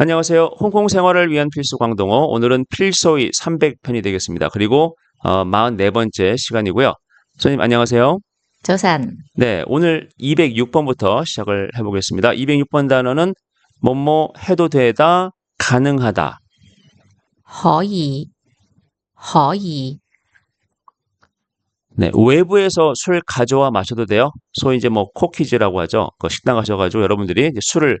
안녕하세요. 홍콩 생활을 위한 필수 광동어. 오늘은 필소이 300편이 되겠습니다. 그리고 어, 44번째 시간이고요. 선생님 안녕하세요. 早晨， 네, 오늘 206번부터 시작을 해보겠습니다. 206번 단어는 뭐뭐 해도 되다, 가능하다. 可以，可以， 네, 외부에서 술 가져와 마셔도 돼요. 소위 이제 뭐 코키즈라고 하죠. 그 식당 가셔가지고 여러분들이 이제 술을 어,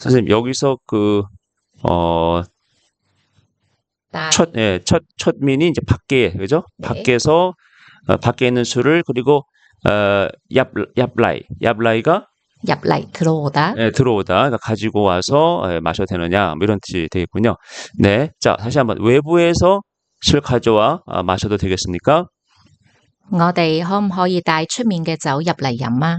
선생님 여기서 그 어, 帶 첫, 예, 첫, 첫 민이 이제 밖에, 그죠? 네. 밖에서, 어, 밖에 있는 술을, 그리고, 어, 얍, 얍라이, 얍라이가, 入嚟 들어오다。 예, 들어오다, 그러니까 가지고 와서, 예, 마셔도 되느냐, 뭐 이런 뜻이 되겠군요. 네. 자, 다시 한번, 외부에서 술 가져와, 아, 마셔도 되겠습니까? 我哋可唔可以帶出面嘅酒入嚟飲啊？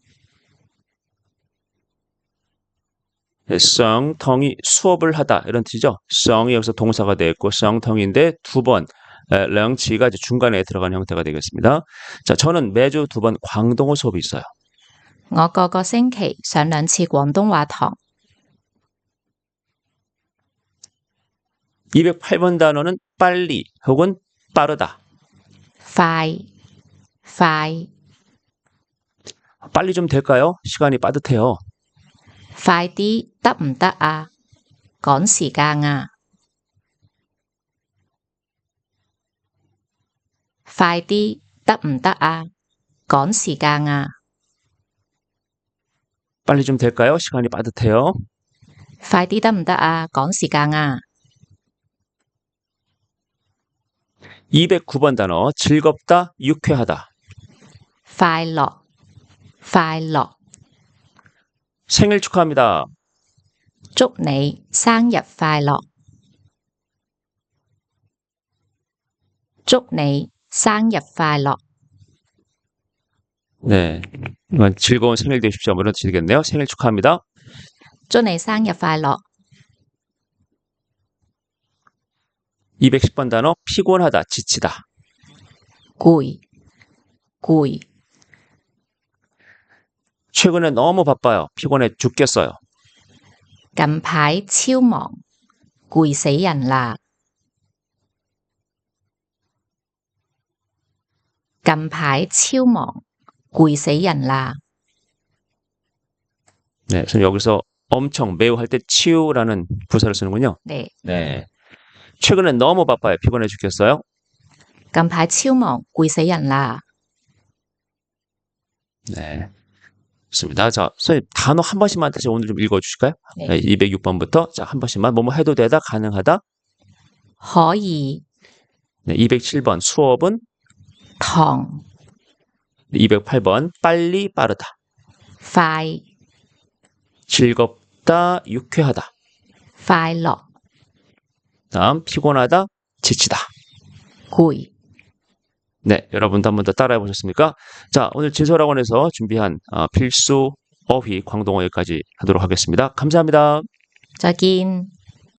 썽텅이 수업을 하다 이런 뜻이죠. 썽이 여기서 동사가 되겠고 썽텅인데 두 번, 에, 령치가 이제 중간에 들어가는 형태가 되겠습니다. 자, 저는 매주 두 번 광동어 수업이 있어요. 我個個星期上兩次廣東話堂。 208번 단어는 빨리 혹은 빠르다. 快，快， 빨리 좀 될까요? 시간이 빠듯해요. 快啲得唔得啊？趕時間啊！快啲得唔得啊？趕時間啊！ 빨리 좀 될까요? 시간이 빠듯해요. 快啲得唔得啊？趕時間啊！ 209번 단어 즐겁다, 유쾌하다. 快樂，快樂， 생일 축하합니다. 祝你生日快樂！祝你生日快樂！ 네. 이건 즐거운 생일 되십시오. 뭐 이런 뜻이 되겠네요. 생일 축하합니다. 祝你生日快樂！ 210번 단어 피곤하다, 지치다. 攰，攰， 최근에 너무 바빠요. 피곤해 죽겠어요. Cắm phái chiêu mỏng, cùi sấy ảnh lạc. Cắm phái chiêu mỏng, cùi sấy ảnh lạc. 네, 선생님 여기서 엄청 매우 할 때 치우라는 부사를 쓰는군요. 네, 네. 최근에 너무 바빠요. 피곤해 죽겠어요. cắm phái chiêu mỏng, cùi sấy ảnh lạc. 네. 좋습니다. 자, 선생님 단어 한 번씩만 다시 오늘 좀 읽어 주실까요? 네. 네, 206번부터 자, 한 번씩만 뭐뭐 해도 되다 가능하다. 可以 네, 207번 수업은 堂 208번 빨리 빠르다. 快 즐겁다, 유쾌하다. 快樂 다음 피곤하다, 지치다. 攰。 네, 여러분도 한 번 더 따라해 보셨습니까? 자, 오늘 진서학원에서 준비한 어, 필수 어휘 광동어 여기까지 하도록 하겠습니다. 감사합니다.再見。